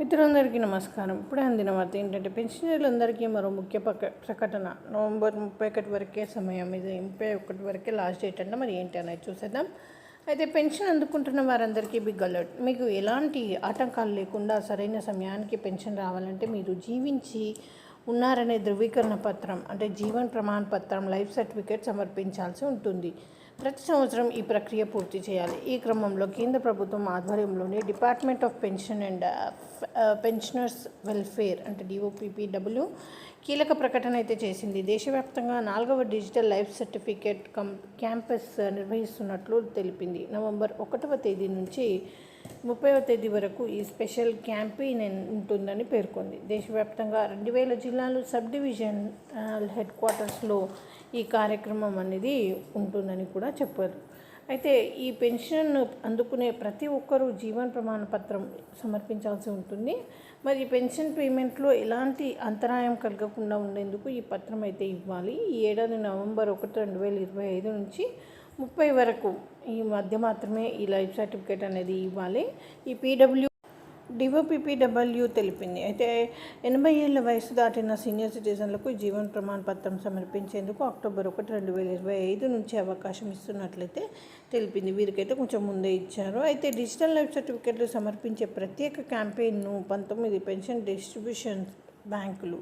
మిత్రులందరికీ నమస్కారం. ఇప్పుడే అందిన వార్త ఏంటంటే పెన్షనర్లందరికీ మరో ముఖ్య పక ప్రకటన. నవంబర్ ముప్పై ఒకటి వరకే సమయం. ఇది ముప్పై ఒకటి వరకే లాస్ట్ డేట్ అంటే. మరి ఏంటి అనేది చూసేద్దాం. అయితే పెన్షన్ అందుకుంటున్న వారందరికీ బిగ్ అలర్ట్. మీకు ఎలాంటి ఆటంకాలు లేకుండా సరైన సమయానికి పెన్షన్ రావాలంటే మీరు జీవించి ఉన్నారనే ధృవీకరణ పత్రం అంటే జీవన్ ప్రమాణ పత్రం లైఫ్ సర్టిఫికేట్ సమర్పించాల్సి ఉంటుంది. ప్రతి సంవత్సరం ఈ ప్రక్రియ పూర్తి చేయాలి. ఈ క్రమంలో కేంద్ర ప్రభుత్వం ఆధ్వర్యంలోని department of pension and pensioners welfare అంటే డిఓపిపిడబ్ల్యూ కీలక ప్రకటన అయితే చేసింది. దేశవ్యాప్తంగా నాలుగవ digital life certificate campaign నిర్వహిస్తున్నట్లు తెలిపింది. నవంబర్ ఒకటవ తేదీ నుంచి ముప్పైవ తేదీ వరకు ఈ స్పెషల్ క్యాంపెయిన్ ఉంటుందని పేర్కొంది. దేశవ్యాప్తంగా రెండు వేల జిల్లాలు సబ్ డివిజన్ హెడ్ క్వార్టర్స్లో ఈ కార్యక్రమం అనేది ఉంటుందని కూడా చెప్పారు. అయితే ఈ పెన్షన్ అందుకునే ప్రతి ఒక్కరూ జీవన ప్రమాణ పత్రం సమర్పించాల్సి ఉంటుంది. మరి ఈ పెన్షన్ పేమెంట్లో ఎలాంటి అంతరాయం కలగకుండా ఉండేందుకు ఈ పత్రం అయితే ఇవ్వాలి. ఈ ఏడాది నవంబర్ ఒకటి రెండు వేల ఇరవై ఐదు నుంచి ముప్పై వరకు ఈ మధ్య మాత్రమే ఈ లైఫ్ సర్టిఫికేట్ అనేది ఇవ్వాలి. ఈ పీడబ్ల్యూ డిఓపిపిడబ్ల్యూ తెలిపింది. అయితే ఎనభై ఏళ్ళ వయసు దాటిన సీనియర్ సిటిజన్లకు జీవన ప్రమాణ పత్రం సమర్పించేందుకు అక్టోబర్ ఒకటి రెండు వేల ఇరవై ఐదు నుంచి అవకాశం ఇస్తున్నట్లయితే తెలిపింది. వీరికైతే కొంచెం ముందే ఇచ్చారు. అయితే డిజిటల్ లైఫ్ సర్టిఫికేట్లు సమర్పించే ప్రత్యేక క్యాంపెయిన్ను పంతొమ్మిది పెన్షన్ డిస్ట్రిబ్యూషన్ బ్యాంకులు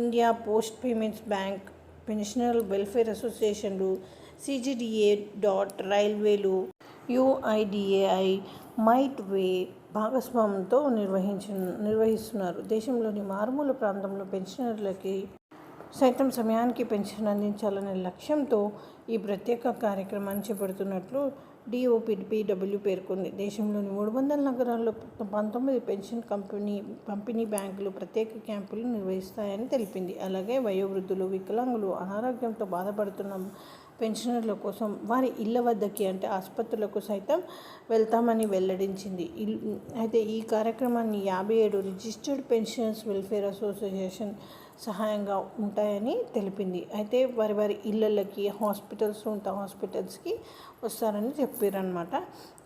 India post payments bank pensioner welfare అసోసియేషన్లు CGDA DOT రైల్వేలు యుఐడిఏఐ మైట్ వే భాగస్వామ్యంతో నిర్వహించ నిర్వహిస్తున్నారు. దేశంలోని మారుమూల ప్రాంతంలో పెన్షనర్లకి సైతం సమయానికి పెన్షన్ అందించాలనే లక్ష్యంతో ఈ ప్రత్యేక కార్యక్రమాన్ని చేపడుతున్నట్లు డిఓపిడిపిడబ్ల్యూ పేర్కొంది. దేశంలోని మూడు వందల నగరాల్లో పంతొమ్మిది పెన్షన్ కంపెనీ పంపిణీ బ్యాంకులు ప్రత్యేక క్యాంపులు నిర్వహిస్తాయని తెలిపింది. అలాగే వయోవృద్ధులు వికలాంగులు అనారోగ్యంతో బాధపడుతున్న పెన్షనర్ల కోసం వారి ఇళ్ళ వద్దకి అంటే ఆసుపత్రులకు సైతం వెళ్తామని వెల్లడించింది. అయితే ఈ కార్యక్రమాన్ని యాభై ఏడు రిజిస్టర్డ్ పెన్షన్స్ వెల్ఫేర్ అసోసియేషన్ సహాయంగా ఉంటాయని తెలిపింది. అయితే వారి వారి ఇళ్ళకి హాస్పిటల్స్ ఉంటా హాస్పిటల్స్కి వస్తారని చెప్పారనమాట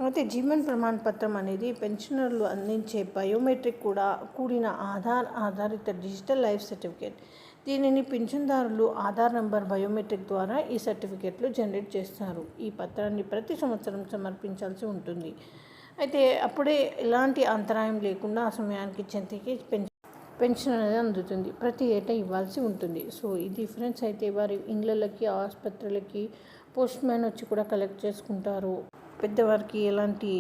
అయితే జీవన్ ప్రమాణ పత్రం అనేది పెన్షనర్లు అందించే బయోమెట్రిక్ కూడా కూడిన ఆధార్ ఆధారిత డిజిటల్ లైఫ్ సర్టిఫికేట్. దీనిని పింఛన్దారులు ఆధార్ నంబర్ బయోమెట్రిక్ ద్వారా ఈ సర్టిఫికేట్లు జనరేట్ చేస్తారు. ఈ పత్రాన్ని ప్రతి సంవత్సరం సమర్పించాల్సి ఉంటుంది. అయితే అప్పుడే ఎలాంటి అంతరాయం లేకుండా ఆ సమయానికి చెంతకి పెన్షన్ పెన్షన్ అనేది అందుతుంది. ప్రతి ఏటా ఇవ్వాల్సి ఉంటుంది. సో ఈ డిఫరెన్స్ అయితే వారి ఇండ్లకి ఆసుపత్రులకి పోస్ట్ మ్యాన్ వచ్చి కూడా కలెక్ట్ చేసుకుంటారు. పెద్దవారికి ఎలాంటి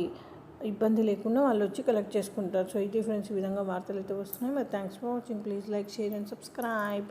ఇబ్బంది లేకుండా వాళ్ళు వచ్చి కలెక్ట్ చేసుకుంటారు. సో ఈ డిఫరెన్స్ ఈ విధంగా వార్తలు అయితే వస్తున్నాయి. మరి thanks for watching. Please like share and subscribe.